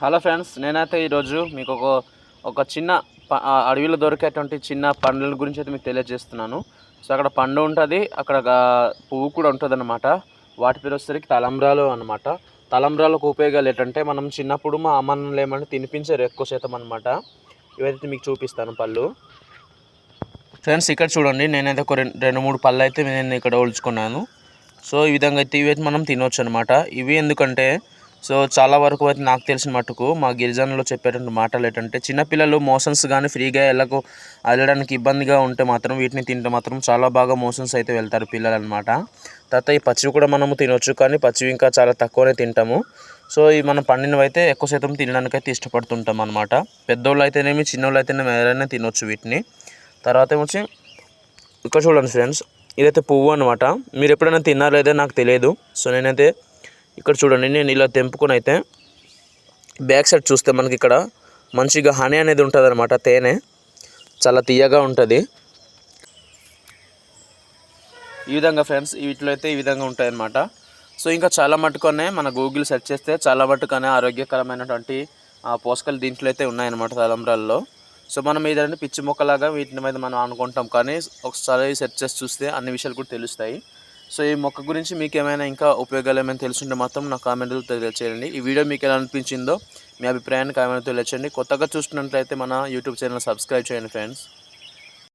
Hello friends నేనైతే ఈరోజు మీకు ఒక ఒక చిన్న అడవిలో దొరికేటువంటి చిన్న పండ్ల గురించి అయితే మీకు తెలియజేస్తున్నాను. సో అక్కడ పండు ఉంటుంది అక్కడ పువ్వు కూడా ఉంటుంది అనమాట వాటి పేరు వచ్చేసరికి తలంబ్రాలు అనమాట తలంబ్రాలకు ఉపయోగాలు ఏంటంటే మనం చిన్నప్పుడు మా అమ్మన్నలు ఏమంటే తినిపించారు ఎక్కువ శాతం అనమాట ఇవైతే మీకు చూపిస్తాను పళ్ళు. ఫ్రెండ్స్ ఇక్కడ చూడండి నేనైతే ఒక రెండు రెండు మూడు పళ్ళు అయితే నేను ఇక్కడ ఒలుచుకున్నాను. సో ఈ విధంగా అయితే ఇవైతే మనం తినవచ్చు అనమాట ఇవి ఎందుకంటే సో చాలా వరకు అయితే నాకు తెలిసిన మటుకు మా గిరిజనులు చెప్పేటువంటి మాటలు ఏంటంటే చిన్నపిల్లలు మోషన్స్ కానీ ఫ్రీగా వెళ్ళకు వెళ్ళడానికి ఇబ్బందిగా ఉంటే మాత్రం వీటిని తింటే మాత్రం చాలా బాగా మోషన్స్ అయితే వెళ్తారు పిల్లలు అనమాట తర్వాత ఈ పచ్చివి కూడా మనము తినొచ్చు కానీ పచ్చివి ఇంకా చాలా తక్కువనే తింటాము. సో ఈ మనం పండినవి అయితే ఎక్కువ శాతం తినడానికి అయితే ఇష్టపడుతుంటాం అనమాట పెద్దోళ్ళు అయితేనేమి చిన్నోళ్ళు అయితేనేమి ఎవరైనా తినొచ్చు వీటిని. తర్వాత ఏమొచ్చి ఇక్కడ చూడండి ఫ్రెండ్స్ ఇదైతే పువ్వు అనమాట మీరు ఎప్పుడైనా తిన్నారో అయితే నాకు తెలియదు. సో నేనైతే ఇక్కడ చూడండి నేను ఇలా తెంపుకొని అయితే బ్యాక్ సైడ్ చూస్తే మనకి ఇక్కడ మంచిగా హనీ అనేది ఉంటుంది అనమాట తేనె. చాలా తీయగా ఉంటుంది. ఈ విధంగా ఫ్రెండ్స్ వీటిలో అయితే ఈ విధంగా ఉంటాయి సో ఇంకా చాలా మట్టుకునే మన గూగుల్ సెర్చ్ చేస్తే చాలా మట్టుకనే ఆరోగ్యకరమైనటువంటి పోషకాలు దీంట్లో అయితే ఉన్నాయన్నమాట తలంబ్రాల్లో. సో మనం ఏదంటే పిచ్చి మొక్కలాగా వీటిని మీద మనం అనుకుంటాం కానీ ఒకసారి సెర్చ్ చేసి చూస్తే అన్ని విషయాలు కూడా తెలుస్తాయి. సో ఈ మొక్క గురించి మీకు ఏమైనా ఇంకా ఉపయోగాలు ఏమైనా తెలుసుంటే మాత్రం నా కామెంట్లో తెలియచేయండి. ఈ వీడియో మీకు ఎలా అనిపించిందో మీ అభిప్రాయాన్ని కామెంట్లో తెలియచేయండి. కొత్తగా చూస్తున్నట్లయితే మన యూట్యూబ్ ఛానల్ సబ్స్క్రైబ్ చేయండి ఫ్రెండ్స్